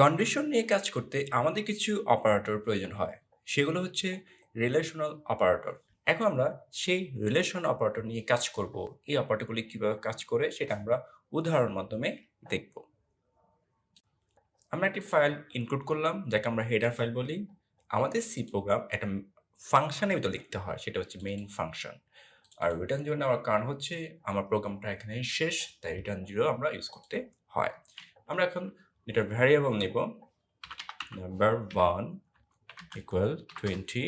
Condition নিয়ে কাজ করতে আমাদের কিছু অপারেটর প্রয়োজন হয়। সেগুলো হচ্ছে রিলেশনাল অপারেটর এখন আমরা সেই রিলেশন অপারেটর নিয়ে কাজ করব। এই অপারেটরগুলি কীভাবে কাজ করে সেটা আমরা উদাহরণ মাধ্যমে দেখব। আমরা একটি ফাইল ইনক্লুড করলাম, যাকে আমরা হেডার ফাইল বলি। আমাদের সি প্রোগ্রাম একটা ফাংশনের ভিতরে লিখতে হয়, সেটা হচ্ছে মেইন ফাংশন আর রিটার্ন জিরো নেওয়ার কারণ হচ্ছে, আমার প্রোগ্রামটা এখানে শেষ, তাই রিটার্ন জিরো আমরা ইউজ করতে হয়। আমরা এখন এটা ভ্যারিয়েবল নেব number one equal twenty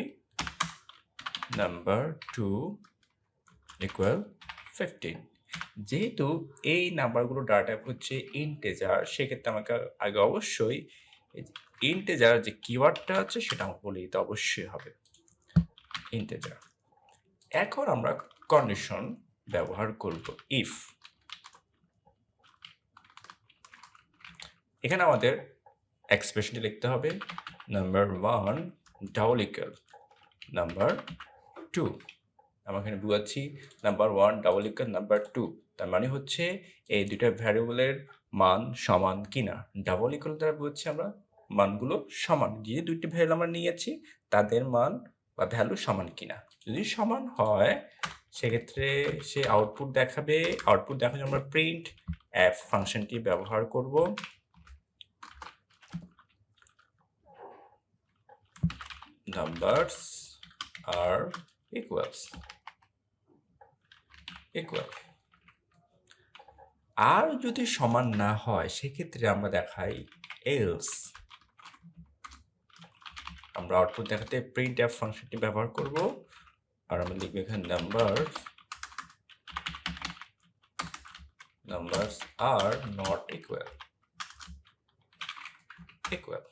number two equal fifteen যেহেতু এই নাম্বারগুলো ডাটা হচ্ছে ইন্টেজার সেক্ষেত্রে আমাকে আগে অবশ্যই ইন্টেজার যে কিওয়ার্ডটা আছে সেটা আমাকে বলে দিতে অবশ্যই হবে। ইন্টেজার এখন আমরা কন্ডিশন ব্যবহার করব ইফ এখানে আমাদের এক্সপ্রেশনটি লিখতে হবে number one double equal number two আমরা এখানে বুঝাচ্ছি number one double equal number two তার মানে হচ্ছে এই দুটা ভ্যারিয়েবলের মান সমান কিনা? ডাবল ইকাল দ্বারা বুঝছি আমরা, মানগুলো সমান। যে দুইটি ভ্যারিয়েবল আমরা নিয়েছি, তাদের মান বা ভ্যালু সমান কিনা? যদি সমান হয়, সেক্ষেত্রে সে আউটপুট দেখাবে। আউটপুট জন্য আমরা প্রিন্ট অ্যাপ ফাংশনটি ব্যবহার করব। Numbers are equals. Equal. আর যদি সমান না হয়, সেক্ষেত্রে আমরা দেখাই এলস আমরা আউটপুট দেখাতে প্রিন্ট অ্যাপ ফাংশনটি ব্যবহার করব, আর আমরা লিখব এখানে নাম্বার নাম্বারস আর নট ইকুয়াল ইকুয়াল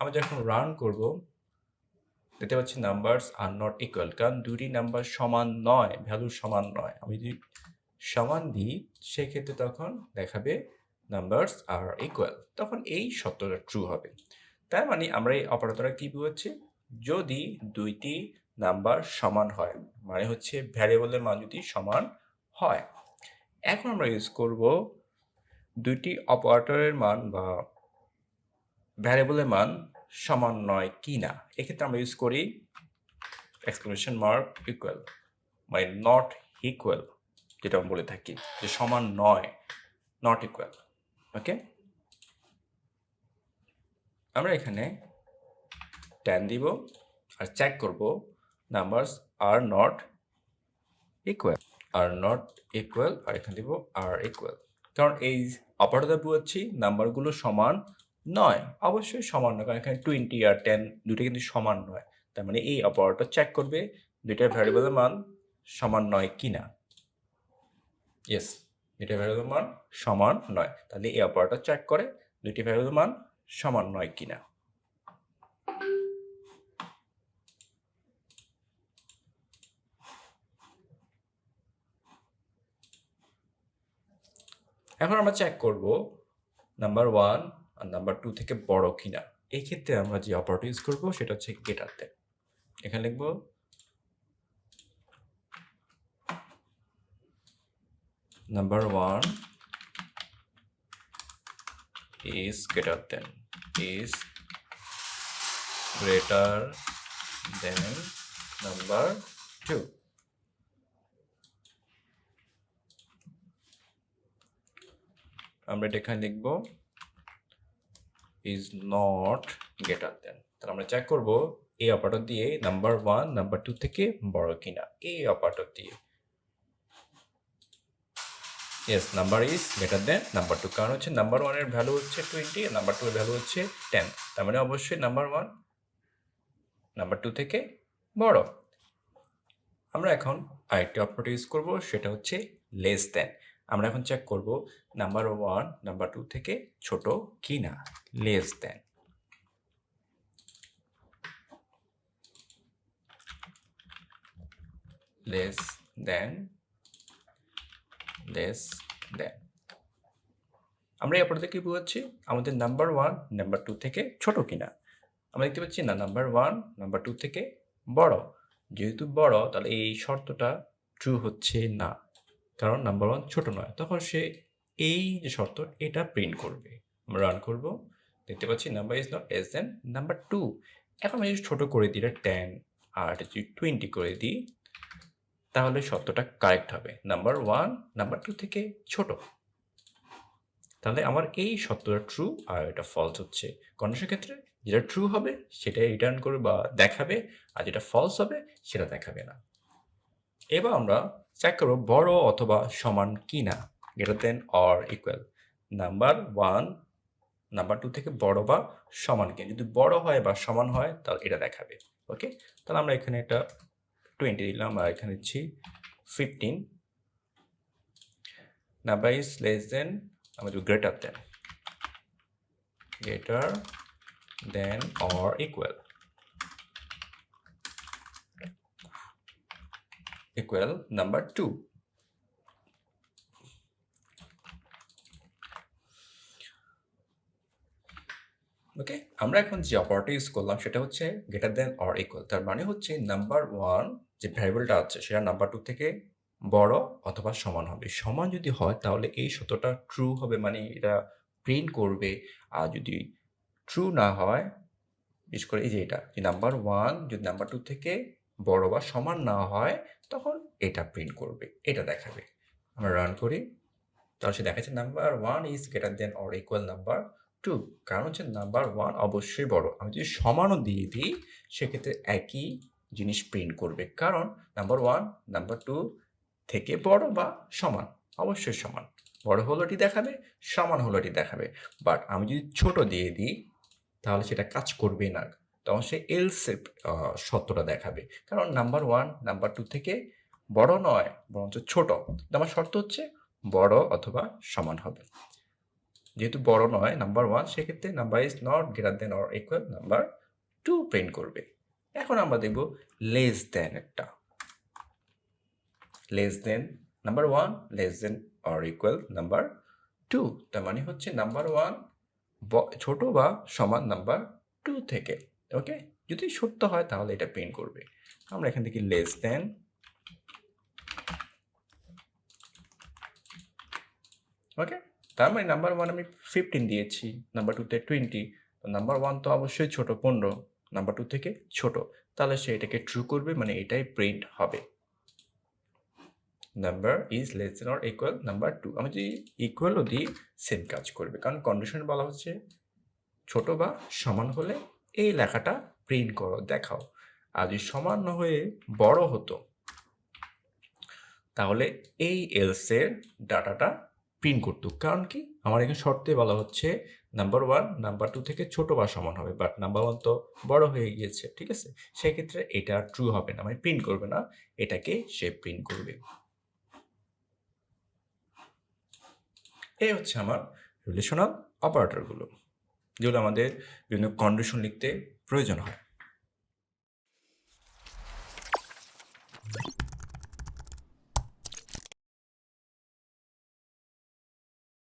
আমরা যখন রান করব দেখতে পাচ্ছি নাম্বারস আর নট ইকুয়াল কারণ দুটি নাম্বার সমান নয় ভ্যালু সমান নয়। আমি যদি সমান দিই, সেক্ষেত্রে তখন দেখাবে নাম্বারস আর ইকুয়াল তখন এই সত্যটা ট্রু হবে। তার মানে আমরা এই অপারেটরটা কী বুঝাচ্ছি? যদি দুইটি নাম্বার সমান হয় মানে হচ্ছে ভ্যারিয়েবলের মান যদি সমান হয়, এখন আমরা ইউজ করব দুইটি অপারেটরের মান বা ভ্যারিয়েবলের মান সমান নয় কি না? এক্ষেত্রে আমরা ইউজ করি এক্সক্লেমেশন মার্ক ইকুয়াল মানে নট ইকুয়াল যেটা আমরা বলে থাকি, যে সমান নয় নট ইকুয়াল ওকে আমরা এখানে টেন দিব আর চেক করব নাম্বারস আর নট ইকুয়াল আর নট ইকুয়াল আর এখানে দিব আর ইকুয়াল কারণ এই অপারেটর বুঝাচ্ছি নাম্বারগুলো সমান নয়, অবশ্যই সমান নয়, কারণ এখানে টোয়েন্টি আর টেন দুটো কিন্তু সমান নয়। তার মানে এই অপারেটর চেক করবে দুইটা ভ্যারিয়েবলের মান সমান নয় কি না ইয়েস দুইটা ভ্যারিয়েবলের মান সমান নয়। তাহলে এই অপারেটর চেক করে দুইটি ভ্যারিয়েবলের মান সমান নয় কি না এখন আমরা চেক করব নাম্বার ওয়ান আর নাম্বার টু থেকে বড় কিনা। এই ক্ষেত্রে আমরা যে অপারেটর ইউজ করব সেটা হচ্ছে গেটারতে এখানে লিখব number one is greater than, is greater than number 2 আমরা এটা এখানে লিখব ইজ নট গ্রেটার দেন তাহলে আমরা চেক করব এই অপারেটর দিয়ে নাম্বার ওয়ান নাম্বার টু থেকে বড় কিনা। এই অপারেটর দিয়ে। Yes number is greater than number two কারণ হচ্ছে নাম্বার ওয়ানের ভ্যালু হচ্ছে টোয়েন্টি নাম্বার টু এর ভ্যালু হচ্ছে টেন তার মানে অবশ্যই নাম্বার ওয়ান নাম্বার টু থেকে বড়। আমরা এখন আরেকটি অপারেটর ইউজ করব, সেটা হচ্ছে লেস দেন আমরা এখন চেক করব নাম্বার ওয়ান নাম্বার টু থেকে ছোট কি না less than less than less than আমরা এই অপারেটর কি বোঝাচ্ছি? আমাদের নাম্বার ওয়ান নাম্বার টু থেকে ছোট কিনা। আমরা দেখতে পাচ্ছি, না নাম্বার ওয়ান নাম্বার টু থেকে বড়। যেহেতু বড়, তাহলে এই শর্তটা ট্রু হচ্ছে না। কারণ নাম্বার ওয়ান ছোট নয়। তখন সে এই যে শর্ত, এটা প্রিন্ট করবে। আমরা রান করব। দেখতে পাচ্ছি number is not less than number two এখন আমি ছোটো করে দিই, এটা টেন আর যদি টোয়েন্টি করে দিই, তাহলে শর্তটা কারেক্ট হবে। নাম্বার ওয়ান নাম্বার টু থেকে ছোট। তাহলে আমার এই শর্তটা ট্রু আর এটা ফলস হচ্ছে। কন্ডিশন ক্ষেত্রে যেটা ট্রু হবে সেটা রিটার্ন করবে বা দেখাবে, আর যেটা ফলস হবে, সেটা দেখাবে না। এবার আমরা চেক করব বড় অথবা সমান কি না greater than or equal number one number two থেকে বড় বা সমান কিনা। যদি বড় হয় বা সমান হয়, তাহলে এটা দেখাবে ওকে তাহলে আমরা এখানে একটা টোয়েন্টি দিলাম, আর এখানে দিচ্ছি fifteen number is less than আমরা greater than greater than or equal equal number 2 okay আমরা এখন যে অপারেটর ইউজ করলাম সেটা হচ্ছে গ্রেটার দেন অর ইকুয়াল তার মানে হচ্ছে নাম্বার ওয়ান যে ভ্যারিয়েবলটা আছে সেটা নাম্বার টু থেকে বড় অথবা সমান হবে। সমান যদি হয় তাহলে এই সত্যটা ট্রু হবে মানে এটা প্রিন্ট করবে। আর যদি ট্রু না হয়, বিশেষ করে এই যে এটা, যে নাম্বার ওয়ান যদি নাম্বার টু থেকে বড় বা সমান না হয়, তখন এটা প্রিন্ট করবে, এটা দেখাবে। আমরা রান করি, তাহলে সে দেখাচ্ছে number one is greater than or equal number two কারণ হচ্ছে নাম্বার ওয়ান অবশ্যই বড়। আমি যদি সমানও দিয়ে দিই, সেক্ষেত্রে একই জিনিস প্রিন্ট করবে, কারণ নাম্বার ওয়ান নাম্বার টু থেকে বড় বা সমান, অবশ্যই সমান। বড় হলোটি দেখাবে, সমান হলোটি দেখাবে। বাট আমি যদি ছোট দিয়ে দিই, তাহলে সেটা কাজ করবে না। তখন সে এলসের সত্যটা দেখাবে। কারণ নাম্বার ওয়ান নাম্বার টু থেকে বড় নয়, বরঞ্চ ছোট। আমার শর্ত হচ্ছে বড় অথবা সমান হবে। যেহেতু বড় নয় নাম্বার ওয়ান সেক্ষেত্রে number is not greater than or equal number two print করবে। এখন আমরা দেখব লেস দেন একটা। Less than number one less than or equal number two তার মানে হচ্ছে নাম্বার ওয়ান ছোট বা সমান নাম্বার টু থেকে। ওকে যদি সত্য হয়, তাহলে এটা প্রিন্ট করবে। আমরা এখান থেকে লেস দেন ওকে তার মানে নাম্বার ওয়ান আমি ফিফটিন দিয়েছি নাম্বার টুতে টোয়েন্টি তো নাম্বার ওয়ান তো অবশ্যই ছোট, পনেরো নাম্বার টু থেকে ছোট। তাহলে সে এটাকে ট্রু করবে মানে এটাই প্রিন্ট হবে। Number is less than or equal number two আমি যদি ইকুয়ালও দিই সেম কাজ করবে। কারণ কন্ডিশন বলা হচ্ছে ছোট বা সমান হলে এই লেখাটা প্রিন্ট করো, দেখাও। আর যদি সমান হয়ে বড় হতো, তাহলে এই এলসের ডাটাটা প্রিন্ট করতো। কারণ কি? আমার এখানে শর্তে বলা হচ্ছে নাম্বার ওয়ান নাম্বার টু থেকে ছোট বা সমান হবে বাট নাম্বার ওয়ান তো বড় হয়ে গিয়েছে, ঠিক আছে? সেক্ষেত্রে এটা ট্রু হবে না মানে প্রিন্ট করবে না, এটাকে সে প্রিন্ট করবে। এই হচ্ছে আমার রিলেশনাল অপারেটরগুলো যেগুলো আমাদের বিভিন্ন কন্ডিশন লিখতে প্রয়োজন হয়।